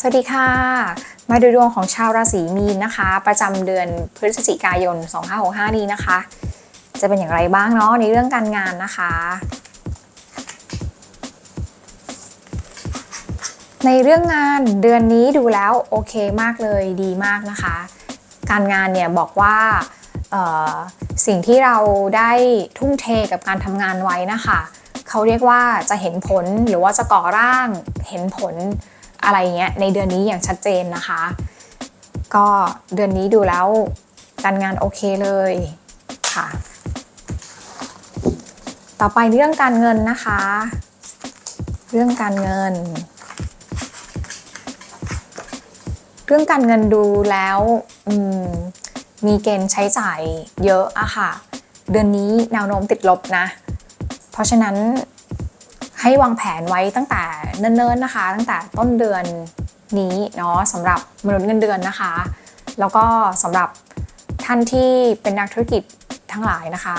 สวัสดีค่ะ มาดูดวงของชาวราศีมีนนะคะ ประจำเดือนพฤศจิกายน 2565 นี้นะคะ จะเป็นอย่างไรบ้างเนาะในเรื่องการงานนะคะ ในเรื่องงานเดือนนี้ดูแล้วโอเคมากเลยดีมากนะคะ การงานเนี่ยบอกว่าสิ่งที่เราได้ทุ่มเทกับการทำงานไว้นะคะ เขาเรียกว่าจะเห็นผลหรือว่าจะก่อร่างเห็นผล อะไรเงี้ยในเดือนนี้อย่างชัดเจนนะคะ ก็เดือนนี้ดูแล้วการงานโอเคเลยค่ะ ต่อไปเรื่องการเงินนะคะ เรื่องการเงิน เรื่องการเงินดูแล้วมมีเกณฑ์ใช้จ่ายเยอะอะค่ะ เดือนนี้แนวโน้มติดลบนะ เพราะฉะนั้น ให้วางแผนไว้ตั้งแต่เนิ่นๆนะคะ ตั้งแต่ต้นเดือนนี้เนาะสำหรับมนุษย์เงินเดือนนะคะ แล้วก็สำหรับท่านที่เป็นนักธุรกิจทั้งหลายนะคะ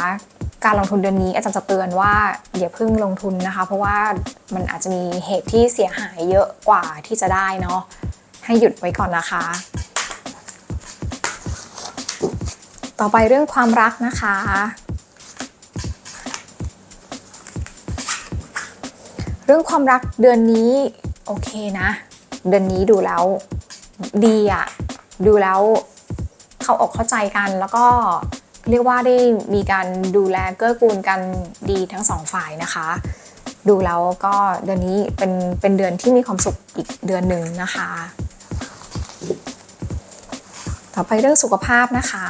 การลงทุนเดือนนี้อาจารย์จะเตือนว่าอย่าเพิ่งลงทุนนะคะ เพราะว่ามันอาจจะมีเหตุที่เสียหายเยอะกว่าที่จะได้เนาะให้หยุดไว้ก่อนนะคะ ต่อไปเรื่องความรักนะคะ เรื่องความรักเดือนนี้โอเคนะ เดือนนี้ดูแล้วดีอะดูแล้วเข้าอกเข้าใจกันแล้วก็เรียกว่าได้มีการดูแลเกื้อกูลกันดีทั้งสองฝ่ายนะคะ ดูแล้วก็เดือนนี้เป็นเป็นเดือนที่มีความสุขอีกเดือนหนึ่งนะคะ ต่อไปเรื่องสุขภาพนะคะ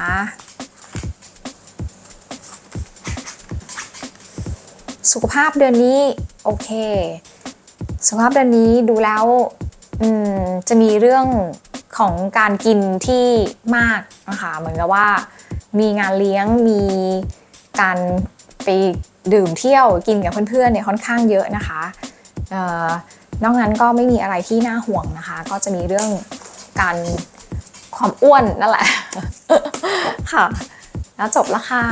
สุขภาพเดือนนี้โอเค สุขภาพเดือนนี้ดูแล้วจะมีเรื่องของการกินที่มากนะคะเหมือนกับว่า มีงานเลี้ยงมีการไปดื่มเที่ยวกินกับเพื่อนๆเนี่ยค่อนข้างเยอะนะคะออนอกนั้นก็ไม่มีอะไรที่น่าห่วงนะคะ ก็จะมีเรื่องการความอ้วนนั่นแหละ ค่ะ แล้วจบล้วค่ะ